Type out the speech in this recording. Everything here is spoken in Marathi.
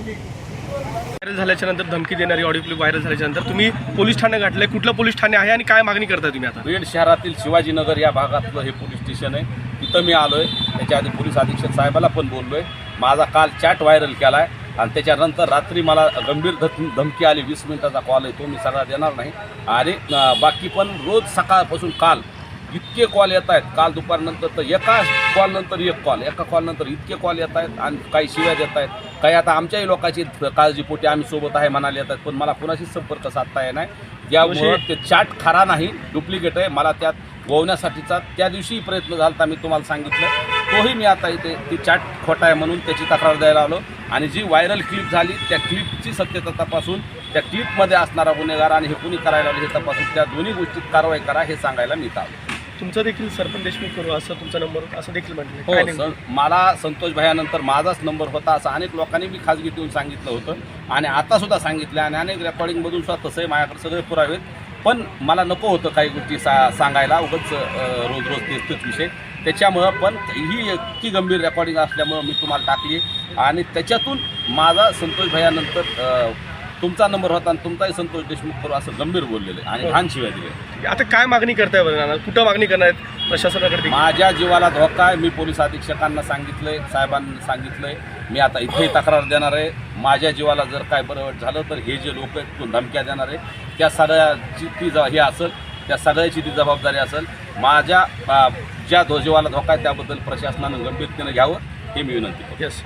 व्हायरल झाल्याच्यानंतर धमकी देणारी ऑडिओ क्लिप व्हायरल झाल्याच्यानंतर तुम्ही पोलीस ठाणे गाठले कुठलं पोलीस ठाणे आहे आणि काय मागणी करता तुम्ही आता? बीड शहरातील शिवाजीनगर या भागातलं हे पोलीस स्टेशन आहे. तिथं मी आलो आहे त्याच्या आधी पोलीस अधीक्षक साहेबाला पण बोललो आहे माझा काल चॅट व्हायरल केला आहे आणि त्याच्यानंतर रात्री मला गंभीर धक धमकी आली. वीस मिनिटाचा कॉल आहे तो मी सगळा देणार नाही. आणि बाकी पण रोज सकाळपासून काल इतके कॉल येत आहेत. काल दुपारनंतर तर एका कॉलनंतर एक कॉल एका कॉलनंतर इतके कॉल येत आहेत आणि काही शिव्या देत आहेत. काही आता आमच्याही लोकांची काळजीपोटी आम्ही सोबत आहे म्हणाले येत आहेत पण मला कुणाशीच संपर्क साधता येणार नाही. त्यामुळे ते चाट खरा नाही डुप्लिकेट आहे. मला त्यात गोवण्यासाठीचा त्या दिवशी प्रयत्न झाला होता मी तुम्हाला सांगितलं. तोही मी आता इथे ती चाट खोटा आहे म्हणून त्याची तक्रार द्यायला आलो. आणि जी व्हायरल क्लिप झाली त्या क्लिपची सत्यता तपासून त्या क्लिपमध्ये असणारा गुन्हेगार आणि हे कुणी करायला लावले हे तपासून त्या दोन्ही गोष्टीत कारवाई करा हे सांगायला मी आलो. तुमचं देखील सरपंच देशमुख करू असं तुमचा नंबर असं देखील म्हटलं. हो मला संतोष भयानंतर माझाच नंबर होता असं अनेक लोकांनी मी खाजगी ठेवून सांगितलं होतं. आणि आता सुद्धा सांगितलं आणि अनेक रेकॉर्डिंगमधून सुद्धा तसंही माझ्याकडे सगळे पुरावे आहेत. पण मला नको होतं काही गोष्टी सा सांगायला. उगाच रोज रोज तेच तेच विषय. त्याच्यामुळं पण ही इतकी गंभीर रेकॉर्डिंग असल्यामुळं मी तुम्हाला टाकली. आणि त्याच्यातून माझा संतोष भयानंतर तुमचा नंबर होता आणि तुमचाही संतोष देशमुख करू असं गंभीर बोललेलं आहे. आणि घाण शिवाय दिले आता काय मागणी करताय बरं कुठं मागणी करणार आहेत प्रशासनाकडे? माझ्या जीवाला धोका आहे. मी पोलीस अधीक्षकांना सांगितलंय साहेबांना सांगितलंय. मी आता इथेही तक्रार देणार आहे. माझ्या जीवाला जर काय बरं झालं तर हे जे लोक आहेत धमक्या देणार आहे. त्या सगळ्याची ती ज हे असेल त्या सगळ्याची ती जबाबदारी असेल. माझ्या ज्या ध्वजीवाला धोका आहे त्याबद्दल प्रशासनानं गंभीरतेनं घ्यावं हे मी विनंती करतो. येस